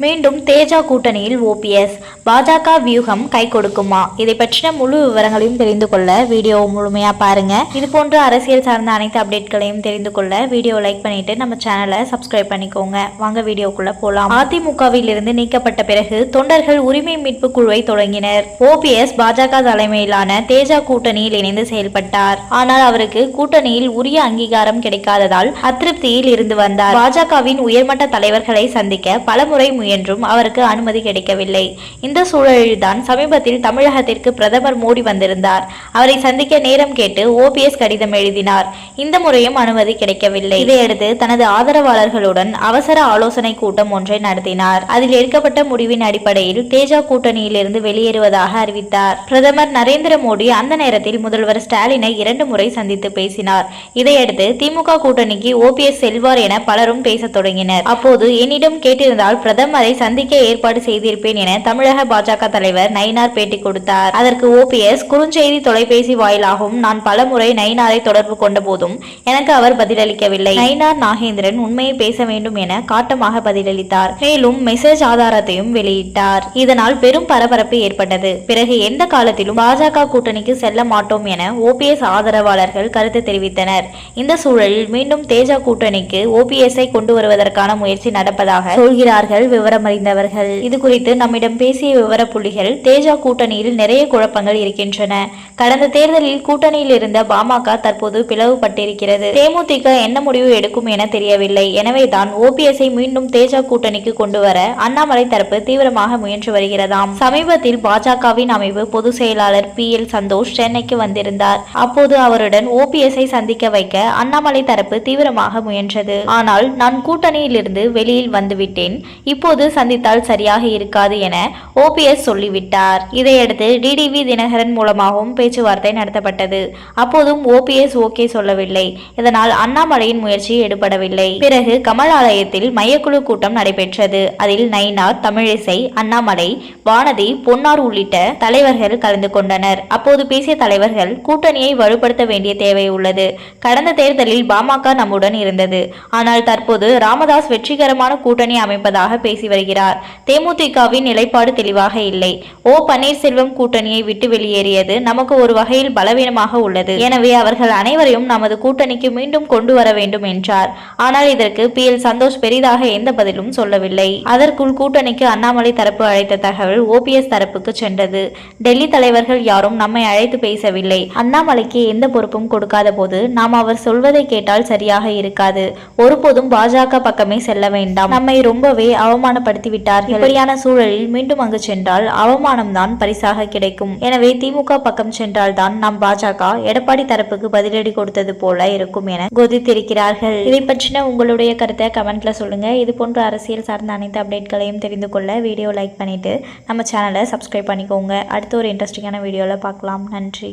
மீண்டும் தேஜா கூட்டணியில் ஓபிஎஸ் பாஜக வியூகம் கை கொடுக்குமா? இதை பற்றின முழு விவரங்களையும் தெரிந்து கொள்ள வீடியோ முழுமையா பாருங்க. இது போன்ற அரசியல் சார்ந்த அனைத்து அப்டேட்களையும் தெரிந்து கொள்ள வீடியோ லைக் பண்ணிட்டு நம்ம சேனலை சப்ஸ்கிரைப் பண்ணிக்கோங்க. வாங்க வீடியோக்குள்ள போலாம். அதிமுகவில் இருந்து நீக்கப்பட்ட பிறகு தொண்டர்கள் உரிமை மீட்பு குழுவை தொடங்கினர். ஓபிஎஸ் பாஜக தலைமையிலான தேஜா கூட்டணியில் இணைந்து செயல்பட்டார். ஆனால் அவருக்கு கூட்டணியில் உரிய அங்கீகாரம் கிடைக்காததால் அதிருப்தியில் இருந்து வந்தார். பாஜகவின் உயர்மட்ட தலைவர்களை சந்திக்க பலமுறை முயன்றும் அவருக்கு அனுமதி கிடைக்கவில்லை. இந்த இந்த சூழலில்தான் சமீபத்தில் தமிழகத்திற்கு பிரதமர் மோடி வந்திருந்தார். அவரை சந்திக்க நேரம் கேட்டு ஓபிஎஸ் கடிதம் எழுதினார். இந்த முறையும் அனுமதி கிடைக்கவில்லை. இதையடுத்து தனது ஆதரவாளர்களுடன் அவசர ஆலோசனை கூட்டம் ஒன்றை நடத்தினார். அதில் எடுக்கப்பட்ட முடிவின் அடிப்படையில் தேஜா கூட்டணியிலிருந்து வெளியேறுவதாக அறிவித்தார். பிரதமர் நரேந்திர மோடி அந்த நேரத்தில் முதல்வர் ஸ்டாலினை இரண்டு முறை சந்தித்து பேசினார். இதையடுத்து திமுக கூட்டணிக்கு ஓபிஎஸ் செல்வார் என பலரும் பேசத் தொடங்கினர். அப்போது என்னிடம் கேட்டிருந்தால் பிரதமரை சந்திக்க ஏற்பாடு செய்திருப்பேன் என தமிழக பாஜக தலைவர் நயினார் பேட்டி கொடுத்தார். அதற்கு ஓபிஎஸ் குறுஞ்செய்தி தொலைபேசி வாயிலாகவும் நான் பலமுறை நயினாரை தொடர்பு கொண்ட போதும் எனக்கு அவர் பதிலளிக்கவில்லை. நயினார் நாகேந்திரன் உண்மையை பேச வேண்டும் என காட்டமாக பதிலளித்தார். மேலும் மெசேஜ் ஆதாரத்தையும் வெளியிட்டார். இதனால் பெரும் பரபரப்பு ஏற்பட்டது. பிறகு எந்த காலத்திலும் பாஜக கூட்டணிக்கு செல்ல மாட்டோம் என ஓபிஎஸ் ஆதரவாளர்கள் கருத்து தெரிவித்தனர். இந்த சூழலில் மீண்டும் தேஜா கூட்டணிக்கு ஓபிஎஸ்ஐ கொண்டு வருவதற்கான முயற்சி நடப்பதாக சொல்கிறார்கள் விவரமறிந்தவர்கள். இது குறித்து நம்மிடம் பேசிய விவர புள்ளிகள் தேஜா கூட்டணியில் நிறைய குழப்பங்கள் இருக்கின்றன. கடந்த தேர்தலில் கூட்டணியில் இருந்த பாமக தற்போது பிளவுபட்டிருக்கிறது. தேமுதிக என்ன முடிவு எடுக்கும் என தெரியவில்லை. எனவேதான் ஓபிஎஸ்ஐ மீண்டும் தேஜா கூட்டணிக்கு கொண்டு வர அண்ணாமலை தரப்பு தீவிரமாக முயன்று வருகிறதாம். சமீபத்தில் பாஜகவின் அமைப்பு பொதுச் செயலாளர் பி எல் சந்தோஷ் சென்னைக்கு வந்திருந்தார். அப்போது அவருடன் ஓபிஎஸ்ஐ சந்திக்க வைக்க அண்ணாமலை தரப்பு தீவிரமாக முயன்றது. ஆனால் நான் கூட்டணியிலிருந்து வெளியில் வந்துவிட்டேன். இப்போது சந்தித்தால் சரியாக இருக்காது என ஓ ஓபிஎஸ் சொல்லிவிட்டார். இதையடுத்து டிடிவி தினகரன் மூலமாகவும் பேச்சுவார்த்தை நடத்தப்பட்டது. அப்போதும் ஓபிஎஸ் ஓகே சொல்லவில்லை. இதனால் அண்ணாமலையின் முயற்சி எடுபடவில்லை. பிறகு கமல் ஆலயத்தில் மையக்குழு கூட்டம் நடைபெற்றது. அதில் நயினார் தமிழிசை அண்ணாமலை வானதி பொன்னார் உள்ளிட்ட தலைவர்கள் கலந்து கொண்டனர். அப்போது பேசிய தலைவர்கள் கூட்டணியை வலுப்படுத்த வேண்டிய தேவை உள்ளது. கடந்த தேர்தலில் பாமக நம்முடன் இருந்தது. ஆனால் தற்போது ராமதாஸ் வெற்றிகரமான கூட்டணி அமைப்பதாக பேசி வருகிறார். தேமுதிகவின் நிலைப்பாடு தெளிவாக இல்லை. ஓ பன்னீர்செல்வம் கூட்டணியை விட்டு வெளியேறியது நமக்கு ஒரு வகையில் பலவீனமாக உள்ளது. எனவே அவர்கள் அனைவரையும் நமது கூட்டணிக்கு மீண்டும் கொண்டு வர வேண்டும் என்றார். ஆனால் இதற்கு பி. எல். சந்தோஷ் பெரிதாக எந்த பதிலும் சொல்லவில்லை. அதற்குள் கூட்டணிக்கு அண்ணாமலை தரப்பு அழைத்த தகவல் ஓபிஎஸ் தரப்புக்கு சென்றது. டெல்லி தலைவர்கள் யாரும் நம்மை அழைத்து பேசவில்லை. அண்ணாமலைக்கு எந்த பொறுப்பும் கொடுக்காத போது நாம் அவர் சொல்வதை கேட்டால் சரியாக இருக்காது. ஒருபோதும் பாஜக பக்கமே செல்ல வேண்டாம். நம்மை ரொம்பவே அவமானப்படுத்தி விட்டார்கள் இப்படியான சூழலில் மீண்டும் அங்கு சென்றால் அவமானம்தான் பரிசாக கிடைக்கும். எனவே திமுக பக்கம் சென்றால்தான் நம் பாஜக எடப்பாடி தரப்புக்கு பதிலடி கொடுத்தது போல இருக்கும் என கொதித்திருக்கிறார்கள். இதை பற்றின உங்களுடைய கருத்தை கமெண்ட்ல சொல்லுங்க. இது போன்ற அரசியல் சார்ந்த அனைத்து அப்டேட்களையும் தெரிந்து கொள்ள வீடியோ லைக் பண்ணிட்டு நம்ம சேனலை சப்ஸ்கிரைப் பண்ணிக்கோங்க. அடுத்த ஒரு இன்ட்ரெஸ்டிங்கான வீடியோவில் பார்க்கலாம். நன்றி.